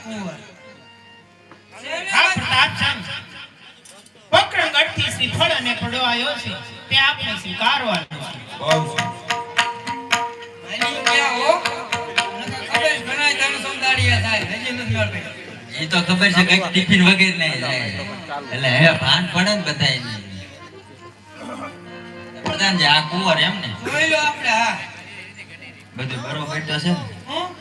કુંવર પ્રતાપચંદ પકડગઢથી શ્રીફળ અને પડો આવ્યો છે. તે આપને સ્વીકારવાનો છે. એ તો ખબર છે કંઈક ટિફિન વગેરે નહીં જાય એટલે હવે ભાન પડે ને બધાય પ્રધાનજી આ કુંવર એમ ને જોઈ લો આપણે હા. બધું બરોબર તો છે ને?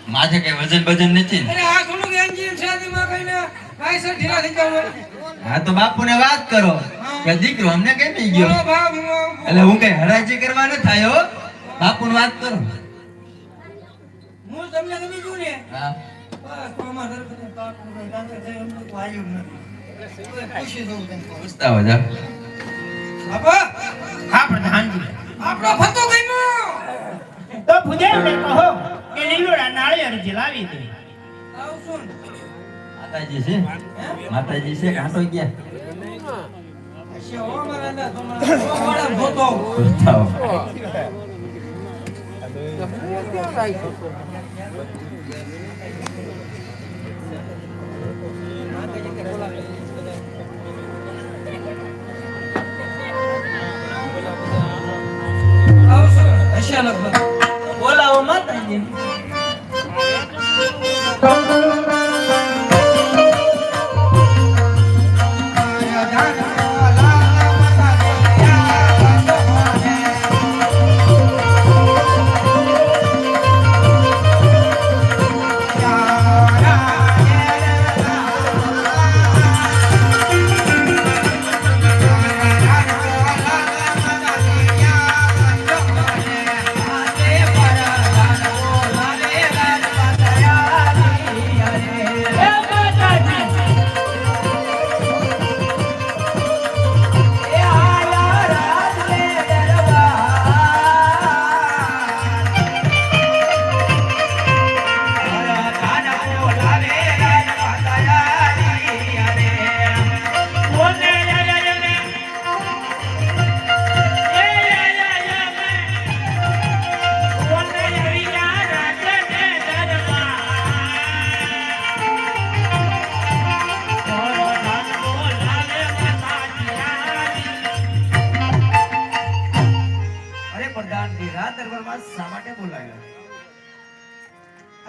માથે કઈ વજન બજન નથી ને. આ ઘણું એન્જિન છે કઈને કાંઈ ઢીલા થઈ જાવ હા તો બાપુને વાત કરો. કે દીકરો અમને કેમ નહીં ગયો? એટલે હું કઈ હરાજી કરવા ન થાય હો. બાપુને વાત કરો. હું તમને ગમી ગયું ને? હા. બસ તો અમારા પાકું કંઈ કાંઈ છે એમ તો વાયું નથી. પૂછી દઉં તને. પૂછતા હો બાપા! હા પ્રધાનજી નાળિયેર જલાવી દે માતાજી છે? માતાજી છે? કાંટો ગયા બોલાવો હો અરે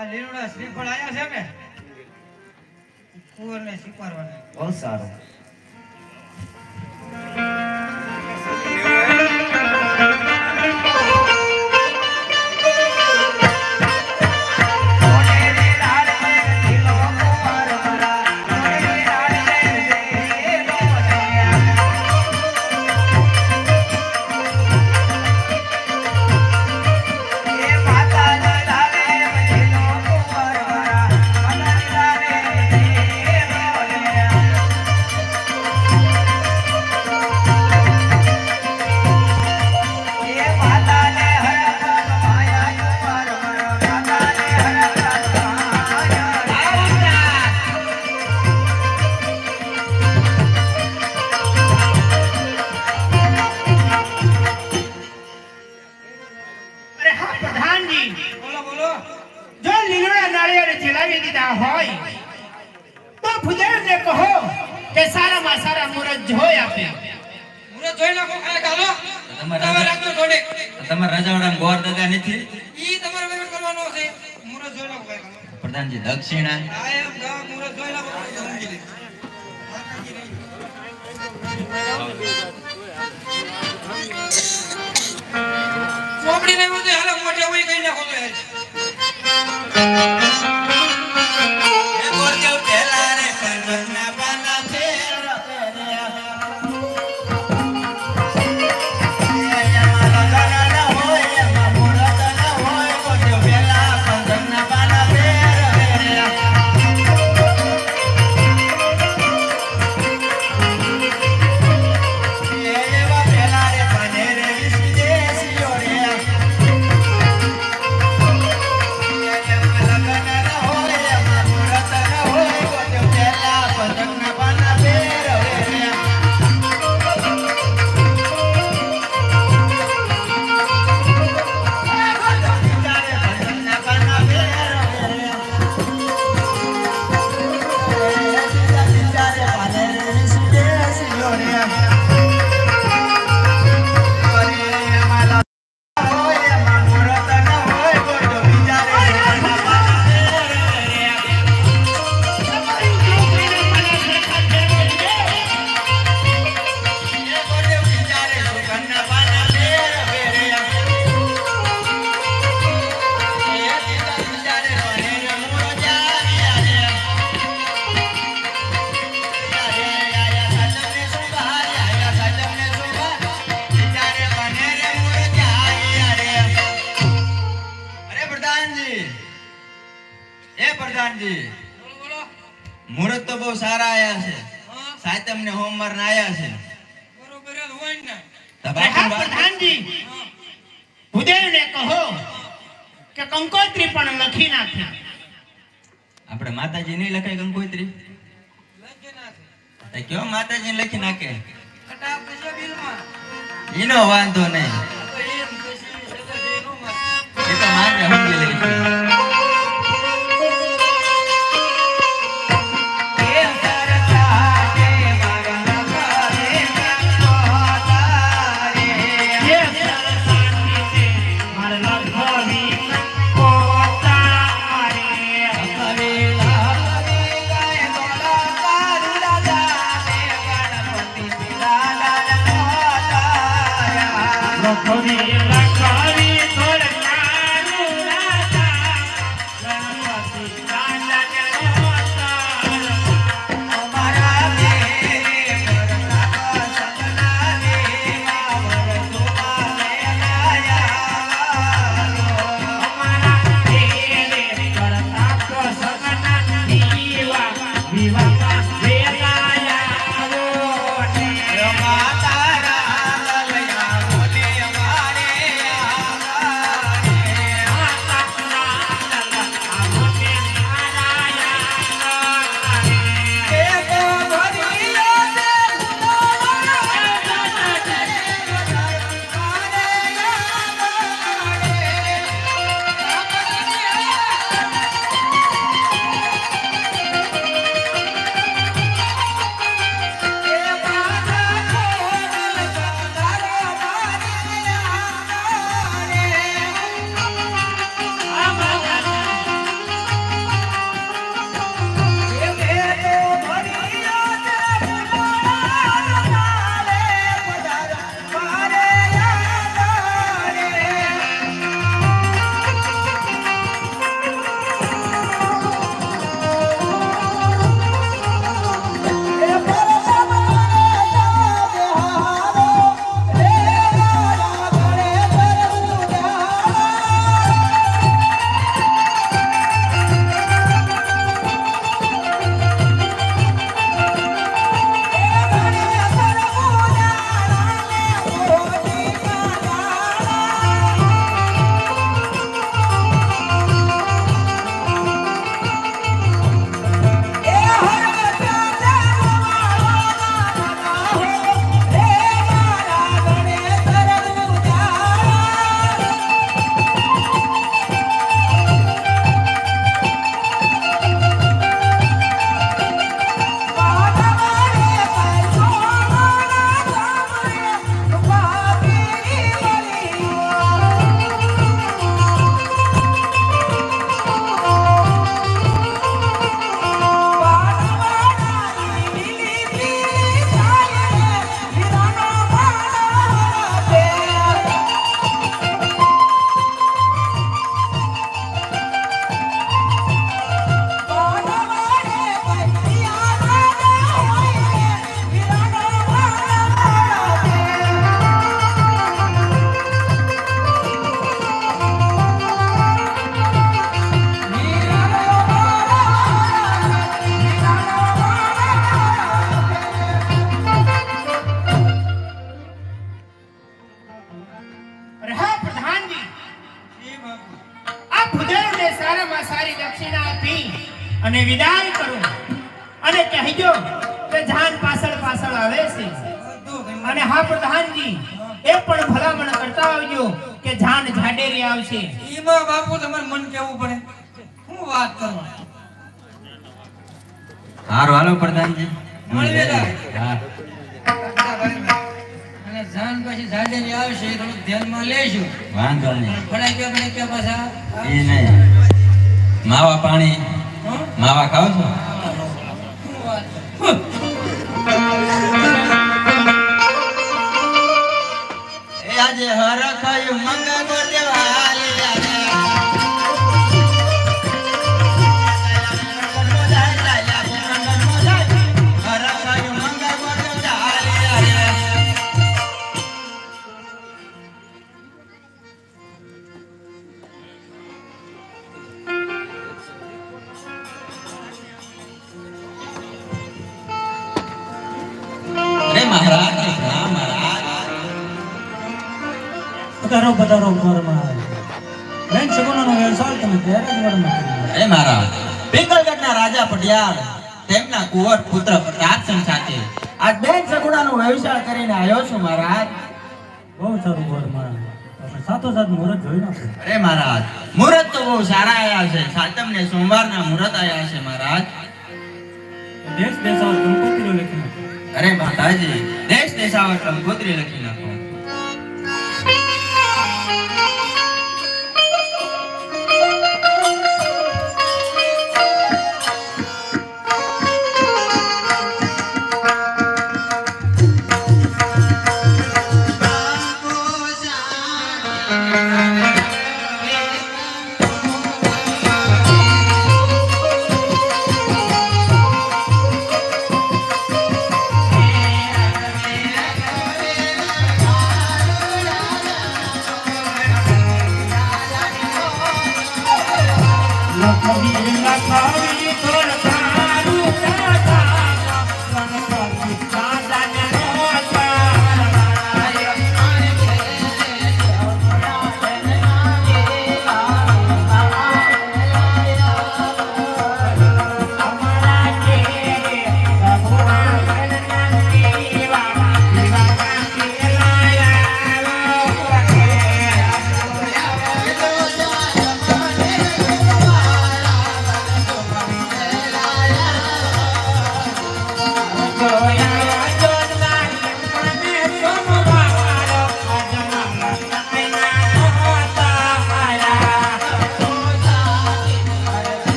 આ લીલુડા શ્રીફળ આયા છે ને? કુંવરને સ્વીકારવાના બહુ સારું. કે સારામાં સારા મુરત જોઈ આપે. મુરત જોઈ નાખો ખાય ગાલો તમારે તમે રાખજો જોડે. તમારે રજવાડા ગોર દાદા નથી? ઈ તમારે વહીવટ કરવાનો છે. મુરત જોઈ નાખો ખાય ગાલો પ્રધાનજી દક્ષિણા? આ એમ ગા મુરત જોઈ નાખો તો. ચોપડી હોય તો હાલ મોઢે હોય કઈ નાખો તો હા સાતમ ને ના આયા છે. બરોબર જ હોય ને. પ્રધાનજી. ભૂદેવને કહો કે કંકોત્રી પણ લખી નાખે. આપણે માતાજી નહીં લખાય કંકોત્રી? લખી નાખે. તો કયો માતાજી લખી નાખે? એનો વાંધો નહીં. તો એમ પછી સગા જઈ નો મારે એ તો મારે સમજી લઈશું હાલો પ્રધાનજી. જાન પછી જાડેરી આવશે થોડુંક ધ્યાનમાં લેશું વાંધો નહીં. ભણાઈ ગયા ભણાઈ ગયા પાછા. એ નહીં. માવા પાણી. માવા ખાવ છો? એ આજે હરખાયું મંગા પધારો પધારો ઘરમાં બેન સગુણાનો વ્યવસાય તમે ત્યારે જ વર્ણન કર્યું મારા પિંગલગઢના રાજા પટિયાર તેમના કુંવર પુત્ર પ્રતાપસિંહ સાથે. આ બેન સગુણાનો વ્યવસાય કરીને આવ્યો છું મહારાજ. બહુ સારું ઘરમાં આપણે સાથોસાથ મુહૂર્ત જોઈ નાખો. અરે મહારાજ મુહૂર્ત તો બહુ સારા આવ્યા છે. સાતમ ને સોમવારના મુહૂર્ત આવ્યા છે મહારાજ. દેશ દેશાવ કંકોત્રીઓ લખી નાખો. અરે માતાજી દેશ દેશાવર કંકોત્રી લખી નાખો.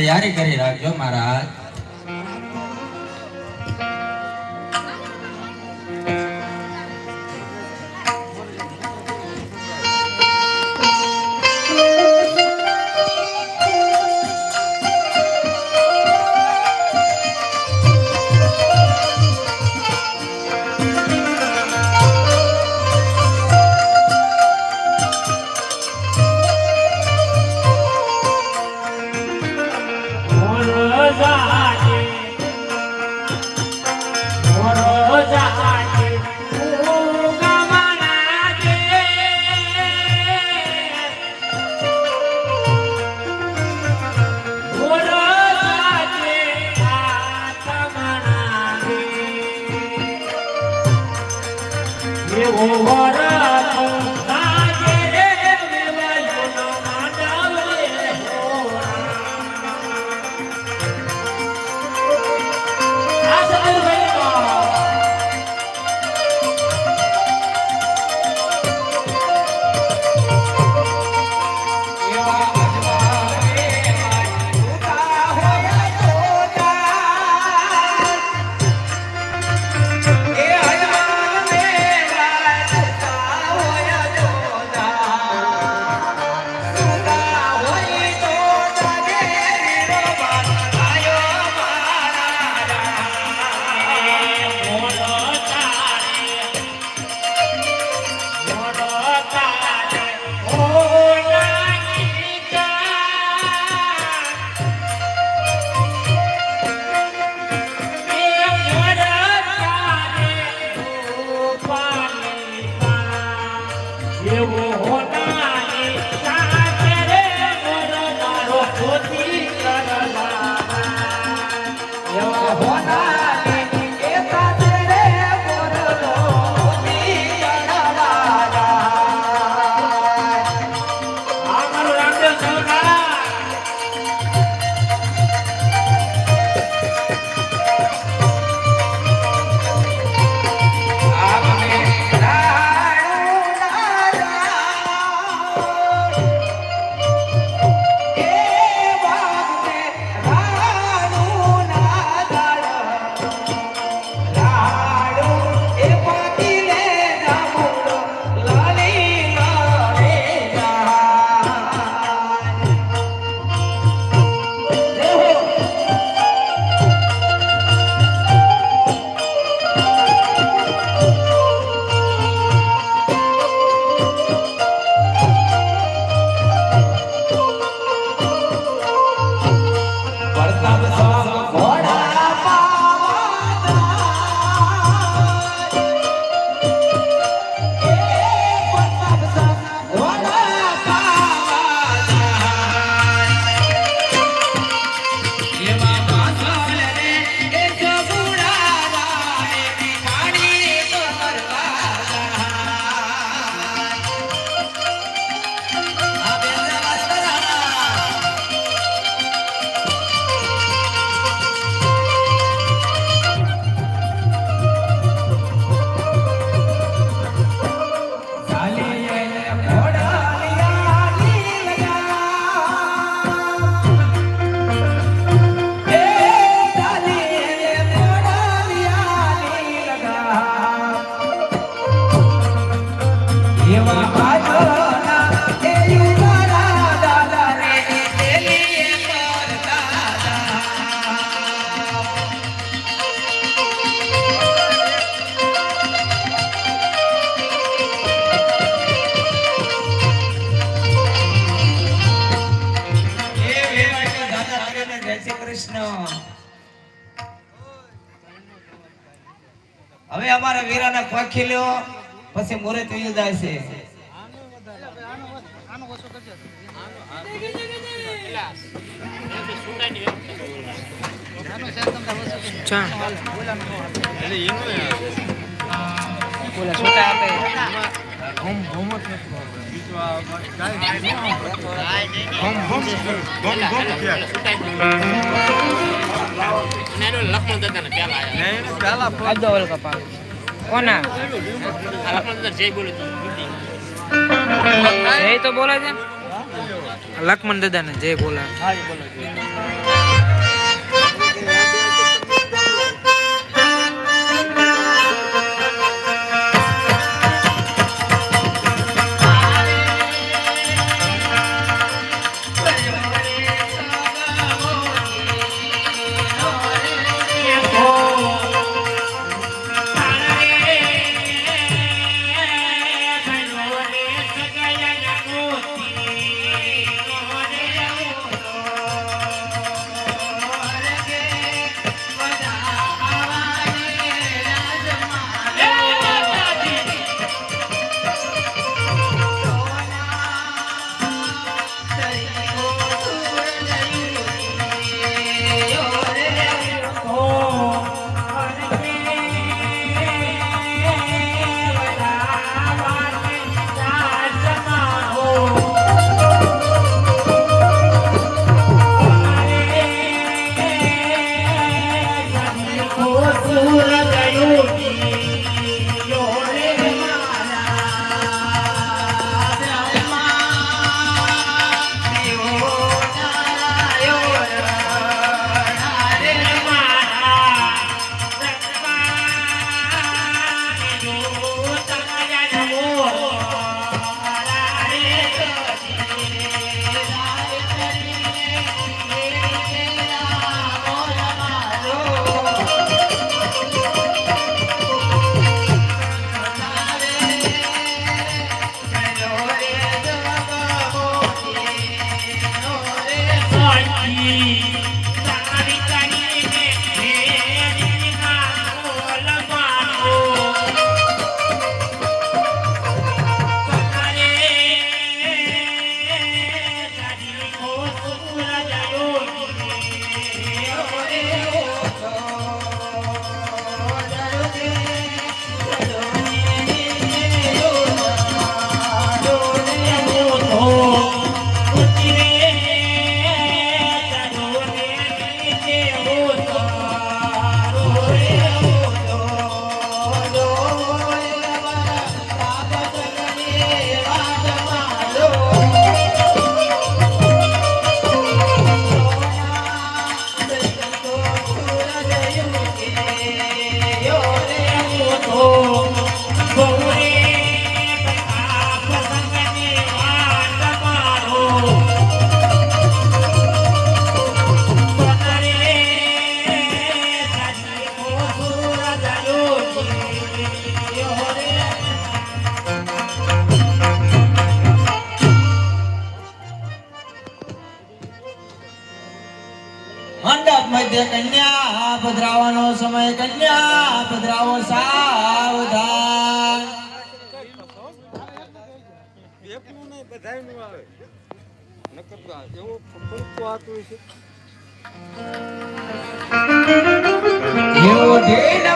તૈયારી કરી રાખજો મહારાજ. એવો હોનારી પછી મુહૂર્ત થઈ જાય છે જય તો બોલે છે. લક્ષ્મણ દાદા ને જય બોલા મંડપ Dina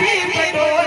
people.